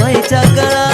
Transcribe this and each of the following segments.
मैच्या कळा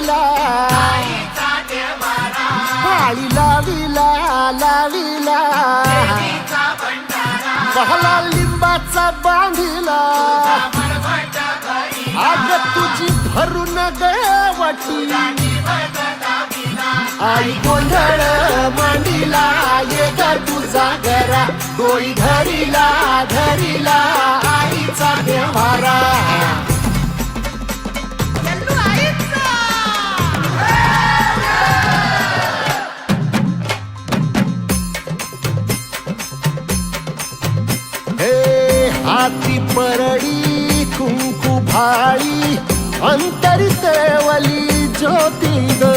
लाविला. भाळी लाविला लाविला. बहला लिंबाचा बांधिला. आग तुझी भरून वाटी आई गोंधळ मांडिला ये घर तुझा घरा डोळी धरिला धरिला आईचा देवारा राती परळी कुंकू भाळी अंतरितेवली ज्योती ग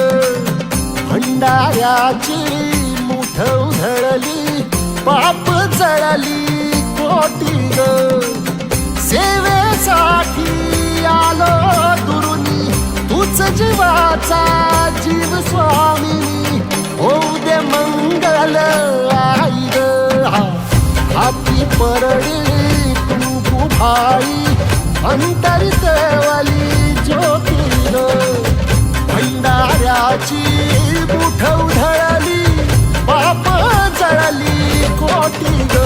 भंडाऱ्याची मुठ उधळली पाप जळली कोटी ग सेवेसाठी आलो दुरुनी तूच जीवाचा जीव स्वामी होऊ दे मंगल आई गाती परळी आई अंतरितवाली ज्योतीन भंडाऱ्याची मुठ उधळली बाप जळली कोटी ग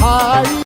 भाळी